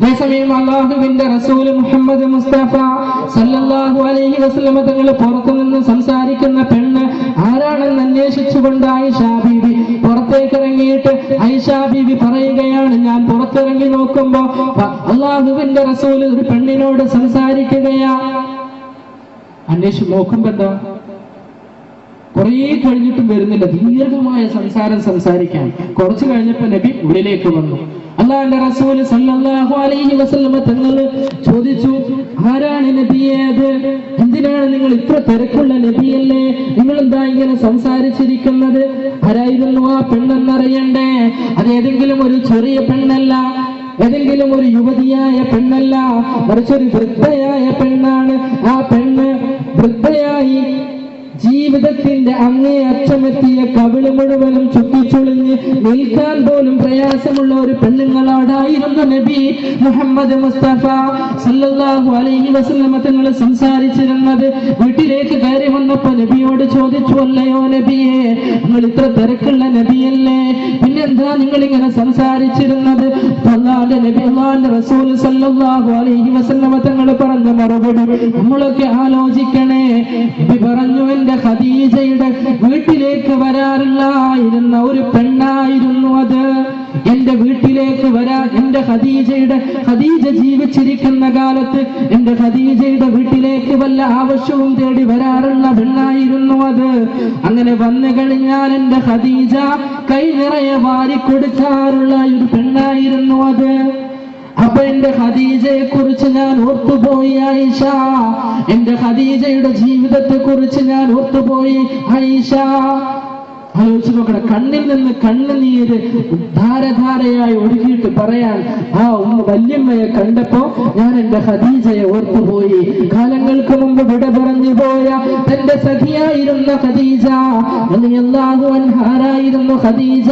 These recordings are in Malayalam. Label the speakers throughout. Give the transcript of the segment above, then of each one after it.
Speaker 1: അതേസമയം അള്ളാഹുവിന്റെ റസൂൽ മുഹമ്മദ് മുസ്തഫ സല്ലല്ലാഹു അലൈഹി വസല്ലമ തങ്ങൾ പുറത്തുനിന്ന് സംസാരിക്കുന്ന പെണ്ണ് ആരാണെന്ന് അന്വേഷിച്ചുകൊണ്ട് ആയിഷ ബീബി പുറത്തേക്ക് ഇറങ്ങിയിട്ട് ബീബി പറയുകയാണ്. ഞാൻ പുറത്തിറങ്ങി നോക്കുമ്പോ അള്ളാഹുവിന്റെ റസൂൽ ഒരു പെണ്ണിനോട് സംസാരിക്കുകയാ. അന്വേഷിച്ച് നോക്കുമ്പോ എന്താ? കുറേ കഴിഞ്ഞിട്ടും വരുന്നില്ല. ദീർഘമായ സംസാരം സംസാരിക്കാൻ. കുറച്ചു കഴിഞ്ഞപ്പോ നബി ഉള്ളിലേക്ക് വന്നു. അള്ളാന്റെ റസൂൽ സല്ലല്ലാഹു അലൈഹി വസല്ലമ തങ്ങൾ ചോദിച്ചു ആരാണ് നബിയേത് എന്തിനാണ് നിങ്ങൾ ഇത്ര തിരക്കുള്ള നബിയല്ലേ? നിങ്ങൾ എന്താ ഇങ്ങനെ സംസാരിച്ചിരിക്കുന്നത്? ആരായിരുന്നു ആ പെണ്ണെന്നറിയണ്ടേ? അത് ഏതെങ്കിലും ഒരു ചെറിയ പെണ്ണല്ല ഏതെങ്കിലും ഒരു യുവതിയായ പെണ്ണല്ല മറിച്ചൊരു വൃദ്ധയായ പെണ്ണാണ്. ആ പെണ്ണ് വൃദ്ധയായി ജീവിതത്തിന്റെ അങ്ങേ അറ്റമെത്തിയ കവിൾ മുഴുവനും ചുറ്റിച്ചുളിഞ്ഞ് നിൽക്കാൻ പോലും പ്രയാസമുള്ള ഒരു പെണ്ണുങ്ങളോടായിരുന്നു നബി മുഹമ്മദ് മുസ്തഫ. സല്ലല്ലാഹു അലൈഹി വസല്ലമ തങ്ങൾ സംസാരിച്ചിരുന്നത് വീട്ടിലേക്ക് കയറി വന്നപ്പോ നബിയോട് ചോദിച്ചു അല്ലയോ നബിയെ നിങ്ങൾ ഇത്ര തിരക്കുള്ള നബിയല്ലേ? പിന്നെന്താ നിങ്ങൾ ഇങ്ങനെ സംസാരിച്ചിരുന്നത്? അള്ളാന്റെ റസൂൽ സല്ലല്ലാഹു അലൈഹി വസല്ലമ തങ്ങൾ പറഞ്ഞ മറുപടി. നമ്മളൊക്കെ ആലോചിക്കണേ നബി പറഞ്ഞു എന്റെ ഖദീജയുടെ വീട്ടിലേക്ക് വരാറില്ലായിരുന്ന ഒരു പെണ്ണായിരുന്നു അത്. എന്റെ വീട്ടിലേക്ക് വരാൻ എന്റെ ഖദീജയുടെ ഖദീജ ജീവിച്ചിരിക്കുന്ന കാലത്ത് എന്റെ ഖദീജയുടെ വീട്ടിലേക്ക് വല്ല ആവശ്യവും തേടി വരാറുള്ള പെണ്ണായിരുന്നു അത്. അങ്ങനെ വന്നു കഴിഞ്ഞാൽ എന്റെ ഖദീജ കൈ നിറയെ വാരി കൊടുക്കാറുള്ള ഒരു പെണ്ണായിരുന്നു അത്. അപ്പൊ എന്റെ ഖദീജയെ കുറിച്ച് ഞാൻ ഓർത്തുപോയി ആയിഷ. എന്റെ ഖദീജയുടെ ജീവിതത്തെ കുറിച്ച് ഞാൻ ഓർത്തുപോയി ആയിഷ. ആലോചിച്ച് നോക്കണം കണ്ണിൽ നിന്ന് കണ്ണുനീര് ധാരധാരയായി ഒഴുകിയിട്ട് പറയാൻ ആ ഉമ്മ വല്യമ്മയെ കണ്ടപ്പോ ഞാൻ എന്റെ ഖദീജയെ ഓർത്തുപോയി. കാലങ്ങൾക്ക് മുമ്പ് വിട പറഞ്ഞു പോയ തന്റെ സഖിയായിരുന്ന ഖദീജ റളിയല്ലാഹു അൻഹ ആരായിരുന്നു ഖദീജ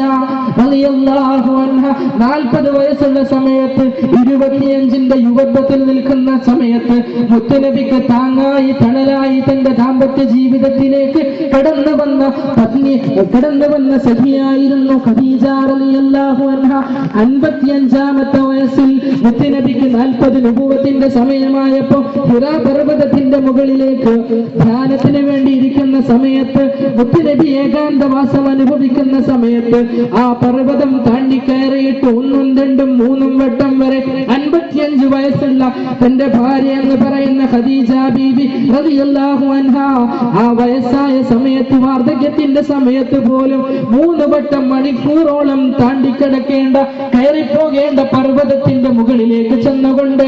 Speaker 1: അൻഹ നാൽപ്പത് വയസ്സുള്ള സമയത്ത് ഇരുപത്തിയഞ്ചിന്റെ യുവത്വത്തിൽ നിൽക്കുന്ന സമയത്ത് മുത്തനബിക്ക് താങ്ങായി തണലായി തന്റെ ദാമ്പത്യ ജീവിതത്തിലേക്ക് കടന്നു വന്ന പത്നി കടന്നു വന്ന സഖിയായിരുന്നു ഖദീജ റളിയല്ലാഹു അൻഹ. അൻപത്തിയഞ്ചാമത്തെ വയസ്സിൽ മുത്തനബിക്ക് നാൽപ്പത് നുപൂവത്തിന്റെ സമയമായപ്പോ ഹിറാ പർവതത്തിന്റെ മുകളിലേക്ക് ധ്യാനത്തിന് വേണ്ടി ഇരിക്കുന്ന സമയത്ത് മുത്തുനബി ഏകാന്തവാസം അനുഭവിക്കുന്ന സമയത്ത് ആ പർവതം താണ്ടി കയറിയിട്ട് ഒന്നും രണ്ടും മൂന്നും വട്ടം വരെ അൻപത്തിയഞ്ച് വയസ്സുള്ള തന്റെ ഭാര്യ എന്ന് പറയുന്ന ഖദീജ ബീബി അൻഹ ആ വയസ്സായ സമയത്ത് വാർദ്ധക്യത്തിന്റെ സമയത്ത് പോലും മൂന്ന് വട്ടം മണിക്കൂറോളം താണ്ടിക്കിടക്കേണ്ട കയറിപ്പോകേണ്ട പർവതത്തിന്റെ മുകളിലേക്ക് ചെന്നുകൊണ്ട്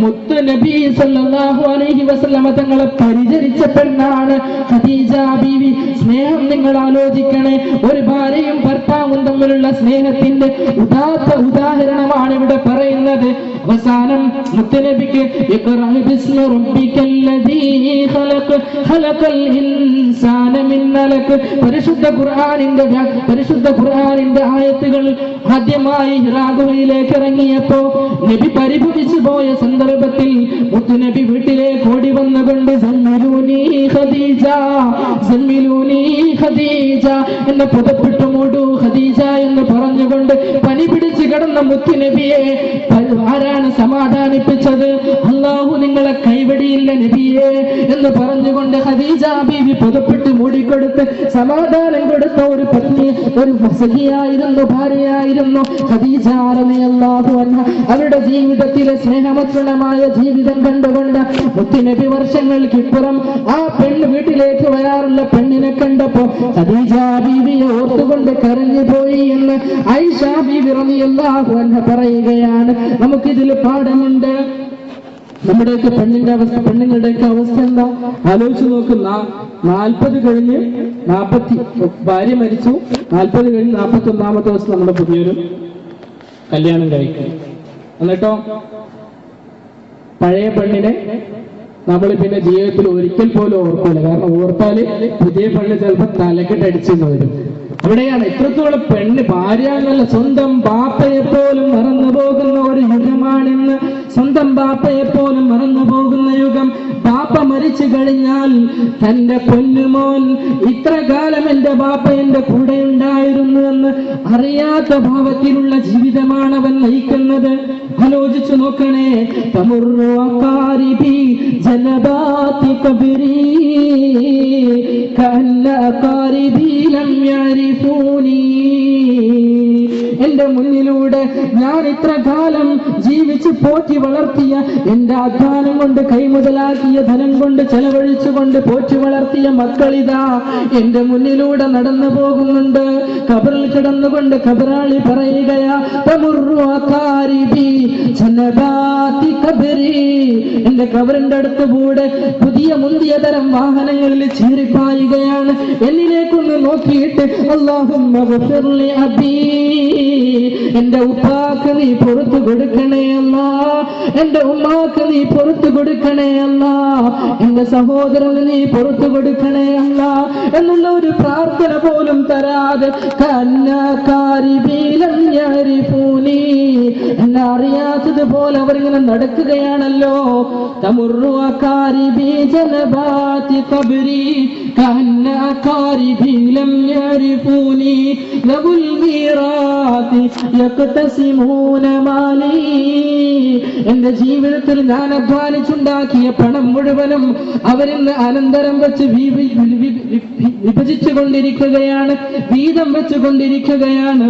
Speaker 1: മുത്തു നബി സല്ലല്ലാഹു അലൈഹി വസല്ലമ തങ്ങളെ പരിചരിച്ച പെണ്ണാണ് ഖദീജ ബീവി. സ്നേഹം നിങ്ങൾ ആലോചിക്കണേ. ഒരു ഭാര്യയും ഭർത്താവും തമ്മിലുള്ള സ്നേഹത്തിന്റെ ഉദാത്ത ഉദാഹരണമാണ് ഇവിടെ പറയുന്നത്. അവസാനം മുത്തനബിക്ക് പരിശുദ്ധ ഖുർആനിന്റെ പരിശുദ്ധ ഖുർആനിന്റെ ആയത്തുകൾ ആദ്യമായി ഹിറാഗുവയിലേക്ക് ഇറങ്ങിയപ്പോ നബി പരിഭവിച്ചു പോയ സന്ദർഭത്തിൽ മുത്തുനബി വീട്ടിലേക്ക് ഓടി വന്നുകൊണ്ട് സമ്മിലൂനി ഖദീജ സമ്മിലൂനി ഖദീജ. എന്നെ പുതപ്പിട്ട് മൂടു ഖദീജ എന്ന് പറഞ്ഞുകൊണ്ട് പനി പിടിച്ച് കിടന്ന മുത്തുനബിയെ ആരാണ് സമാധാനിപ്പിച്ചത്. അള്ളാഹു നിങ്ങളെ കൈവടിയില്ല നബിയെ എന്ന് പറഞ്ഞുകൊണ്ട് ഖദീജ ബീവി പുതപ്പിട്ട് മൂടിക്കൊടുത്ത് സമാധാനം കൊടുത്ത ഒരു പത്നി ഒരു സഖിയായിരുന്നു ഭാര്യയായിരുന്നു. ഖദീജ അൻഹ അവരുടെ ജീവിതത്തിലെ സ്നേഹമത്രണമായ ജീവിതം കണ്ടുകൊണ്ട് മുത്തുനബി വർഷങ്ങൾക്കിപ്പുറം ആ പെണ്ണ് വീട്ടിലേക്ക് വരാറുള്ള പെണ്ണിനെ കണ്ടപ്പോ ഖദീജ ബീവിയെ ഓർത്തുകൊണ്ട് കരഞ്ഞു പോയി എന്ന് ഐഷ ബീവി റളിയല്ലാഹു അൻഹ പറയുകയാണ്. നമുക്കിതിൽ പാഠമുണ്ട്. നമ്മുടെയൊക്കെ പെണ്ണിന്റെ അവസ്ഥ പെണ്ണുങ്ങളുടെയൊക്കെ അവസ്ഥ എന്താ? ആലോചിച്ച് നോക്കുന്ന നാൽപ്പത് കഴിഞ്ഞ് നാൽപ്പത്തി ഭാര്യ മരിച്ചു. നാൽപ്പത് കഴിഞ്ഞ് നാൽപ്പത്തി ഒന്നാമത്തെ ദിവസം നമ്മുടെ പുതിയൊരു കല്യാണം കഴിക്കും. എന്നിട്ടോ? പഴയ പെണ്ണിനെ നമ്മൾ പിന്നെ ജീവിതത്തിൽ ഒരിക്കൽ പോലും ഓർക്കില്ല കാരണം ഓർത്താൽ പുതിയ പെണ്ണ് ചിലപ്പോൾ തലക്കെട്ടടിച്ചെന്ന് വരും. അവിടെയാണ് ഇത്രത്തോളം പെണ്ണ് ഭാര്യ എന്നല്ല സ്വന്തം പാപ്പയെ പോലും മറന്നു പോകുന്ന ഒരു യുഗമാണെന്ന് സ്വന്തം ബാപ്പയെ പോലും മറന്നു പോകുന്ന യുഗം. ബാപ്പ മരിച്ചു കഴിഞ്ഞാൽ തന്റെ പൊന്നുമോൻ ഇത്ര കാലം എന്റെ ബാപ്പ എന്റെ കൂടെ ഉണ്ടായിരുന്നു എന്ന് അറിയാത്ത ഭാവത്തിലുള്ള ജീവിതമാണ് അവൻ നയിക്കുന്നത്. ആലോചിച്ചു നോക്കണേ. തമുറു അക്കാരിബി ജനബാതി കബരി കന്ന അക്കാരിബി ലം യരിഫൂനി എന്റെ മുന്നിലൂടെ ഞാൻ ഇത്ര കാലം ജീവിച്ച് പോറ്റി വളർത്തിയ എന്റെ അധ്വാനം കൊണ്ട് കൈമുതലാക്കിയ ധനം കൊണ്ട് ചെലവഴിച്ചുകൊണ്ട് പോറ്റി വളർത്തിയ മക്കളിതാ എന്റെ മുന്നിലൂടെ നടന്നു പോകുന്നുണ്ട്. കബറിൽ കിടന്നുകൊണ്ട് കബറാളി പറയുകയാ എന്റെ കബറിന്റെ അടുത്ത് കൂടെ പുതിയ മുന്തിയ തരം വാഹനങ്ങളിൽ ചീറിപ്പായുകയാണ് എന്നിലേക്കൊന്ന് നോക്കിയിട്ട് അള്ളാഹും എന്റെ ഉപ്പാക്ക് നീ പുറത്തു കൊടുക്കണേ അല്ല. എന്റെ ഉമ്മാക്ക് നീ പുറത്തു കൊടുക്കണേ അല്ല. എന്റെ സഹോദരന് നീ പുറത്തു കൊടുക്കണേ അല്ല. എന്നുള്ള ഒരു പ്രാർത്ഥന പോലും തരാതെ കന്നക്കാരിബീലം പൂനി. എന്നെ അറിയാത്തതുപോലെ അവരിങ്ങനെ നടക്കുകയാണല്ലോ. തമുറുവാക്കാരിബി ജനബാതി കബരി. കന്നക്കാരിബീലം ഞാരിപ്പൂനി ഞാരി പൂനി. യക്തസിമൂന മാലി എന്റെ ജീവിതത്തിൽ ഞാൻ അധ്വാനിച്ചുണ്ടാക്കിയ പണം മുഴുവനും അവരിന്ന് അനന്തരം വെച്ച് വിഭജിച്ചു കൊണ്ടിരിക്കുകയാണ് വീതം വെച്ചു കൊണ്ടിരിക്കുകയാണ്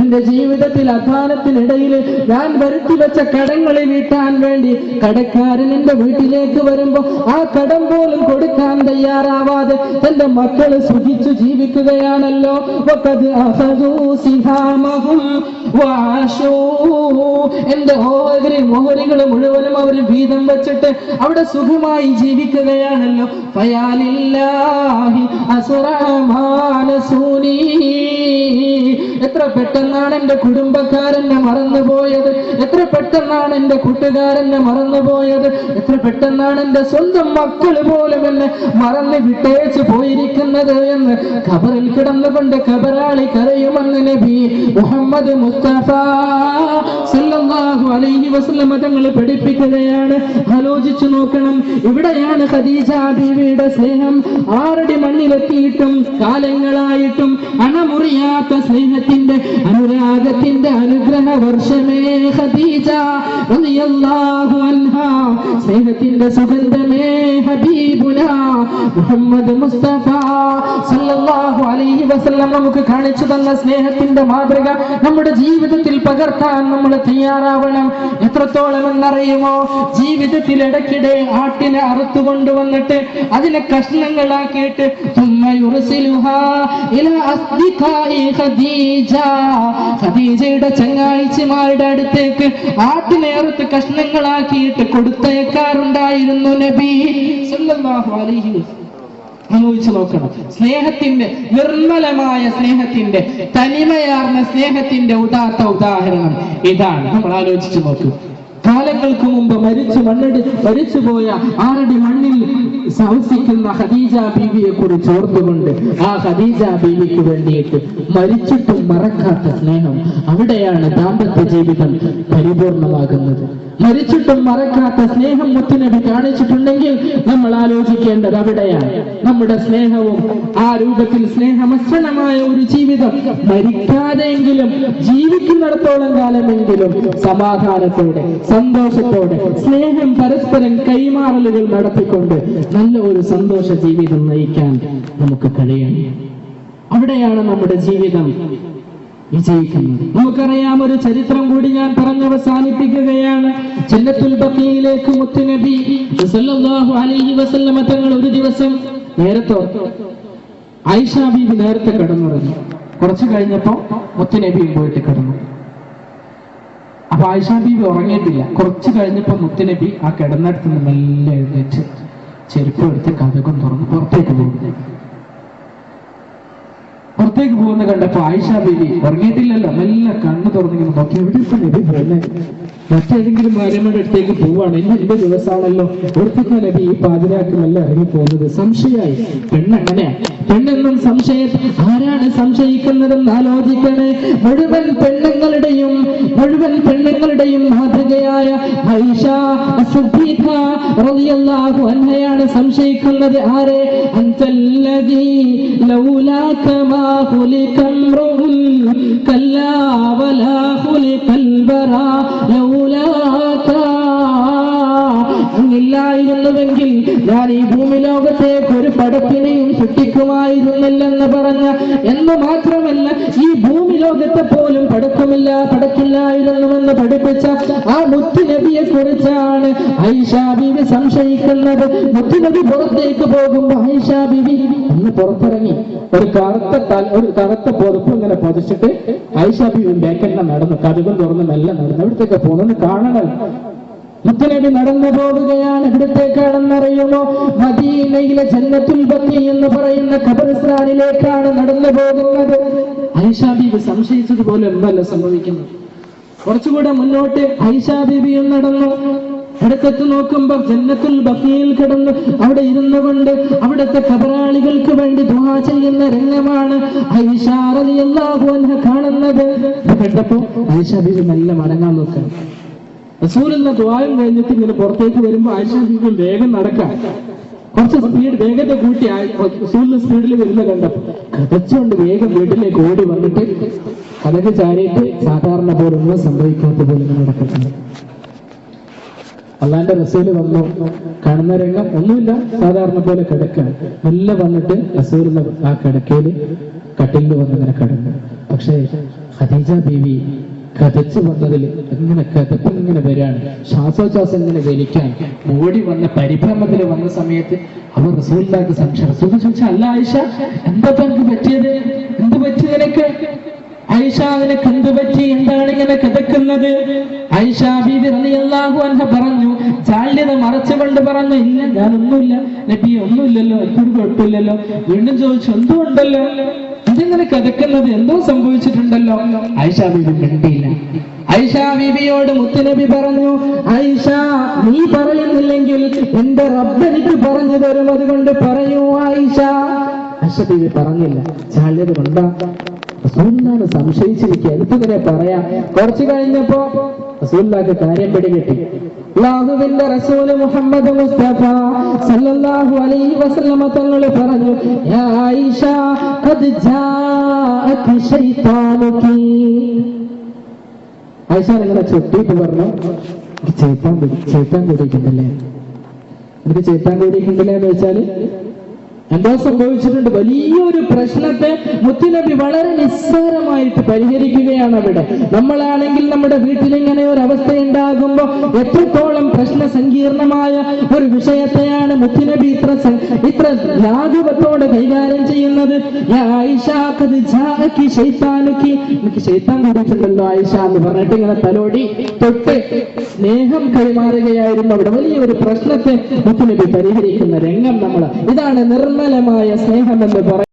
Speaker 1: എന്റെ ജീവിതത്തിൽ അധ്വാനത്തിനിടയിൽ ഞാൻ വരുത്തി വെച്ച കടങ്ങളെ വീട്ടാൻ വേണ്ടി കടക്കാരൻ എന്റെ വീട്ടിലേക്ക് വരുമ്പോ ആ കടം പോലും കൊടുക്കാൻ തയ്യാറാവാതെ തന്റെ മക്കൾ സുഖിച്ചു ജീവിക്കുകയാണല്ലോ. എന്റെ ഓഹരി മോഹരികൾ മുഴുവനും അവർ വീതം വെച്ചിട്ട് അവിടെ സുഖമായി ജീവിക്കുകയാണല്ലോ. എത്ര പെട്ടെന്നാണ് എന്റെ കുടുംബക്കാരെന്നെ മറന്നുപോയത്. എത്ര പെട്ടെന്നാണ് എന്റെ കൂട്ടുകാരെന്നെ മറന്നുപോയത്. എത്ര പെട്ടെന്നാണ് എന്റെ സ്വന്തം മക്കൾ പോലും എന്നെ മറന്ന് വിട്ടേച്ച് പോയിരിക്കുന്നത്. എന്ന് ഖബറിൽ കിടന്നുകൊണ്ട് ഖബറാളി കരയുമെന്ന് നബി മുഹമ്മദ് മുസ്തഫ സല്ലല്ലാഹു അലൈഹി വസല്ലം തങ്ങൾ പഠിപ്പിക്കുകയാണ്. ആലോചിച്ചു നോക്കണം. ഇവിടെയാണ് ഖദീജ ബീവിയുടെ സ്നേഹം. ആറടി മണ്ണിലെത്തിയിട്ടും കാലങ്ങളായിട്ടും അണമുറിയാത്ത സ്നേഹത്തിന്റെ അനുരാഗത്തിന്റെ അനുഗ്രഹ വർഷമേ ഖദീജ. റളിയല്ലാഹു അൻഹാ. സ്നേഹത്തിന്റെ സുഗന്ധമേ ഹബീബുന. മുഹമ്മദ് മുസ്തഫ സല്ലല്ലാഹു അലൈഹി വസല്ലം നമുക്ക് കാണിച്ചു തന്ന സ്നേഹത്തിന്റെ മാതൃക നമ്മുടെ ജീവിതത്തിൽ പകർത്താൻ നമ്മൾ ചെയ്യുന്നവരാവണം എത്രത്തോളം എന്നറിയുമോ? ജീവിതത്തിൽ ഇടയ്ക്കിടെ ആട്ടിനെ അറുത്തു കൊണ്ടുവന്നിട്ട് അതിനെ കഷ്ണങ്ങളാക്കിയിട്ട് സതീജയുടെ ചങ്ങാഴ്ചമാരുടെ അടുത്തേക്ക് ആട്ടിനെ അറുത്ത് കഷ്ണങ്ങളാക്കിയിട്ട് കൊടുത്തയക്കാറുണ്ടായിരുന്നു നബി. സല്ലല്ലാഹു അലൈഹി വസല്ലം. ആലോചിച്ച് നോക്കണം. സ്നേഹത്തിന്റെ നിർമ്മലമായ സ്നേഹത്തിന്റെ തനിമയാർന്ന സ്നേഹത്തിന്റെ ഉദാത്ത ഉദാഹരണം ഇതാണ്. നമ്മൾ ആലോചിച്ച് നോക്കൂ. കാലങ്ങൾക്ക് മുമ്പ് മരിച്ചു മണ്ണടി മരിച്ചുപോയ ആരുടെ മണ്ണിൽ സാഹസിക്കുന്ന ഖദീജ ബീവിയെ കുറിച്ച് ഓർത്തുകൊണ്ട് ആ ഖദീജ ബീവിക്ക് വേണ്ടിയിട്ട് മരിച്ചിട്ടും മറക്കാത്ത സ്നേഹം അവിടെയാണ് ദാമ്പത്യ ജീവിതം പരിപൂർണമാകുന്നത്. മരിച്ചിട്ടും മറക്കാത്ത സ്നേഹം മുത്തുനബി കാണിച്ചിട്ടുണ്ടെങ്കിൽ നമ്മൾ ആലോചിക്കേണ്ടത് അവിടെയാണ്. നമ്മുടെ സ്നേഹവും ആ രൂപത്തിൽ സ്നേഹമസ്സണമായ ഒരു ജീവിതം മരിക്കാതെയെങ്കിലും ജീവിക്കുന്നിടത്തോളം കാലമെങ്കിലും സമാധാനത്തോടെ സന്തോഷത്തോടെ സ്നേഹം പരസ്പരം കൈമാറലുകൾ നടത്തിക്കൊണ്ട് നല്ല ഒരു സന്തോഷ ജീവിതം നയിക്കാൻ നമുക്ക് കഴിയണം. അവിടെയാണ് നമ്മുടെ ജീവിതം വിജയിക്കുന്നത്. നമുക്കറിയാം ഒരു ചരിത്രം കൂടി ഞാൻ പറഞ്ഞു അവസാനിപ്പിക്കുകയാണ്. ബഖീയിലേക്ക് മുത്തുനബി അലൈഹി വസല്ലമ തങ്ങൾ ഒരു ദിവസം നേരത്തെ ബീബി നേരത്തെ കിടന്നുറങ്ങി. കുറച്ചു കഴിഞ്ഞപ്പോ മുത്തുനബിയും പോയിട്ട് കിടന്നു. അപ്പൊ ആയിഷ ബീവി ഉറങ്ങിയിട്ടില്ല. കുറച്ച് കഴിഞ്ഞപ്പോ മുത്തുനബി ആ കിടന്നിടത്ത് നിന്ന് മെല്ലെ എഴുന്നേറ്റ് ചെരുപ്പ് എടുത്ത് കഥകം തുറന്ന് പുറത്തേക്ക് പോകുന്നു. പുറത്തേക്ക് പോകുന്ന കണ്ടപ്പോ ആയിഷ ബേബി ഉറങ്ങിയിട്ടില്ലല്ലോ. നല്ല കണ്ണു തുറന്നിങ്ങനെ നോക്കി. എവിടെ പോകുന്നത് മറ്റേതെങ്കിലും ഭാര്യമാരുടെ അടുത്തേക്ക് പോവാണ് ഇന്ന് എന്റെ ദിവസമാണല്ലോ. ഓർത്തിക്കോ നബി ഈ പാതിരാക്കുമല്ല ഇറങ്ങി പോകുന്നത് സംശയമായി. പെണ്ണെങ്ങനെയാ. പെണ്ണെന്നും സംശയം. ആരാണ് സംശയിക്കുന്നതെന്ന് ആലോചിക്കണേ. മുഴുവൻ പെണ്ണുങ്ങളുടെയും മുഴുവൻ പെണ്ണുങ്ങളുടെയും മാതൃകയായ ഐഷ സംശയിക്കുന്നത്. ആരെ? അൻതല്ലദീ ലൗലാക خلق امرؤ كلا ولا خلق البرى لولا كان അങ്ങില്ലായിരുന്നുവെങ്കിൽ ഞാൻ ഈ ഭൂമി ലോകത്തേക്ക് ഒരു പടത്തിനെയും സൃഷ്ടിക്കുമായിരുന്നില്ലെന്ന് പറഞ്ഞ എന്ന് മാത്രമല്ല ഈ ഭൂമി ലോകത്തെ പോലും പടക്കമില്ല പടക്കില്ലായിരുന്നുവെന്ന് പഠിപ്പിച്ച ആ മുത്തുനബിയെ കുറിച്ചാണ് ഐഷാ ബിവി സംശയിക്കുന്നത്. മുത്തുനബി പുറത്തേക്ക് പോകുമ്പോ ഐഷാ ബിവി ഒന്ന് പുറത്തിറങ്ങി. ഒരു കറുത്ത ഒരു കറുത്ത പുതപ്പ് ഇങ്ങനെ പതിച്ചിട്ട് ഐഷാ ബിവി ബേക്കലിനെ നടന്നു കഥകൾ തുറന്ന് മെല്ലെ നടന്നു അവിടത്തേക്ക് പോകുന്നത് കാണണം. മുത്തനബി നടന്നു പോവുകയാണ്. എവിടത്തേക്കാണെന്നറിയുമോ മദീനയിലെ ജന്നത്തുൽ ബക്കി എന്ന് പറയുന്ന ഖബർസ്ഥാനിലേക്കാണ് നടന്നു പോകുന്നത്. ഐഷാബീബ് സംശയിച്ചതുപോലെ എന്തല്ല സംഭവിക്കുന്നത്? കുറച്ചുകൂടെ മുന്നോട്ട് ഐഷാ ബീബിയും നടന്നു. അടുത്തെത്തി നോക്കുമ്പോ ജന്നത്തുൽ ബക്കിയിൽ കിടന്ന് അവിടെ ഇരുന്നു കൊണ്ട് അവിടുത്തെ കബറാളികൾക്ക് വേണ്ടി ദുഹാ ചെയ്യുന്ന രംഗമാണ് ഐഷാ റളിയല്ലാഹു അൻഹ കാണുന്നത്. കേട്ടപ്പോ കണ്ടപ്പോ ഐഷാ ബീബി മെല്ലെ മടങ്ങാൻ നോക്കാം റസൂലുള്ള ദ്വാരം കഴിഞ്ഞിട്ട് ഇങ്ങനെ പുറത്തേക്ക് വരുമ്പോൾ ആയിഷ വേഗം നടക്കാൻ. കുറച്ച് സ്പീഡ് വേഗത്തെ കൂട്ടി റസൂലിന്റെ സ്പീഡിൽ വരുന്ന കണ്ടപ്പോ കഥച്ചുകൊണ്ട് വേഗം വീട്ടിലേക്ക് ഓടി വന്നിട്ട് കഥക്ക് ചാരിയിട്ട് സാധാരണ പോലെ ഒന്നും സംഭവിക്കാത്ത പോലെ നടക്കുന്നത് അള്ളാന്റെ റസൂൽ വന്നു. കാണുന്ന രംഗം ഒന്നുമില്ല. സാധാരണ പോലെ കിടക്കാൻ. നല്ല വന്നിട്ട് റസൂലിന്റെ ആ കിടക്കയിൽ കട്ടിലിൽ വന്നിങ്ങനെ കടന്നു കിടന്നു. പക്ഷേ ഖദീജ ബീവി കഥച്ചു വന്നതിൽ ഇങ്ങനെ കഥപ്പ് ഇങ്ങനെ വരാണ് ശ്വാസോച്ഛ്വാസം ഇങ്ങനെ വലിക്കാൻ. ഓടി വന്ന പരിഭ്രമത്തിൽ വന്ന സമയത്ത് അവർ റസൂലിലേക്ക് സംശയം റസൂൽ ചോദിച്ചാൽ അല്ല ആയിഷ എന്താ തനിക്ക് പറ്റിയത്? എന്ത് പറ്റി നിനക്ക്? ഐഷ നിനക്ക് എന്ത് പറ്റി? എന്താണ് ഇങ്ങനെ കിതക്കുന്നത് ഐഷ ബീബി റളിയല്ലാഹു അൻഹ പറഞ്ഞു ചാല്യത മറച്ചുകൊണ്ട് പറഞ്ഞു ഇല്ല ഞാനൊന്നുമില്ല നബി ഒന്നുമില്ലല്ലോ എനിക്കൊരു കുഴപ്പമില്ലല്ലോ. വീണ്ടും ചോദിച്ചു എന്തുകൊണ്ടല്ലോ? എന്തിങ്ങനെ കിതക്കുന്നത് എന്തോ സംഭവിച്ചിട്ടുണ്ടല്ലോ. ഐഷ ബീബി മിണ്ടിയില്ല. ഐഷ ബീബിയോട് മുത്തുനബി പറഞ്ഞു ഐഷ നീ പറയുന്നില്ലെങ്കിൽ എന്റെ റബ്ബ് എനിക്ക് പറഞ്ഞു തരും. അതുകൊണ്ട് പറയൂ ഐഷ. ഐഷ ബീബി പറഞ്ഞില്ല. ചാല്യത കൊണ്ടാ. റസൂലിനാണ് സംശയിച്ചിരിക്കുക. എനിക്കിങ്ങനെ പറയാം. കുറച്ചു കഴിഞ്ഞപ്പോ റസൂലിനാക്ക് കാര്യം പിടികിട്ടി അള്ളാഹുവിന്റെ റസൂൽ മുഹമ്മദ് മുസ്തഫ സല്ലല്ലാഹു അലൈഹി വസല്ലമ തങ്ങൾ പറഞ്ഞു യാ ആയിഷ ഖദ് ജാഅകി ശൈത്താനുകി. ആയിഷ നിങ്ങളെ ചുട്ടിയിട്ട് പറഞ്ഞു ചേത്താൻ ചേത്താൻ കൂടിയിട്ടുണ്ടല്ലേ എനിക്ക് ചേത്താൻ കൂടിയിട്ടുണ്ടല്ലേ എന്ന് വെച്ചാൽ എന്തോ സംഭവിച്ചിട്ടുണ്ട്. വലിയൊരു പ്രശ്നത്തെ മുത്തുനബി വളരെ നിസ്സാരമായിട്ട് പരിഹരിക്കുകയാണ് അവിടെ. നമ്മളാണെങ്കിൽ നമ്മുടെ വീട്ടിൽ ഇങ്ങനെ ഒരു അവസ്ഥ ഉണ്ടാകുമ്പോ എത്രത്തോളം പ്രശ്ന സങ്കീർണമായ ഒരു വിഷയത്തെയാണ് മുത്തുനബി ഇത്ര ഇത്ര ലാഘവത്തോടെ കൈകാര്യം ചെയ്യുന്നത്. എനിക്ക് ശൈത്താൻ കൂടിയിട്ടുണ്ടല്ലോ ആയിഷ എന്ന് പറഞ്ഞിട്ട് ഇങ്ങനെ തലോടി തൊട്ട് സ്നേഹം കൈമാറുകയായിരുന്നു അവിടെ. വലിയൊരു പ്രശ്നത്തെ മുത്തുനബി പരിഹരിക്കുന്ന രംഗം നമ്മൾ ഇതാണ് നിർമ്മലമായ സ്നേഹം എന്ന് പറയുന്നത്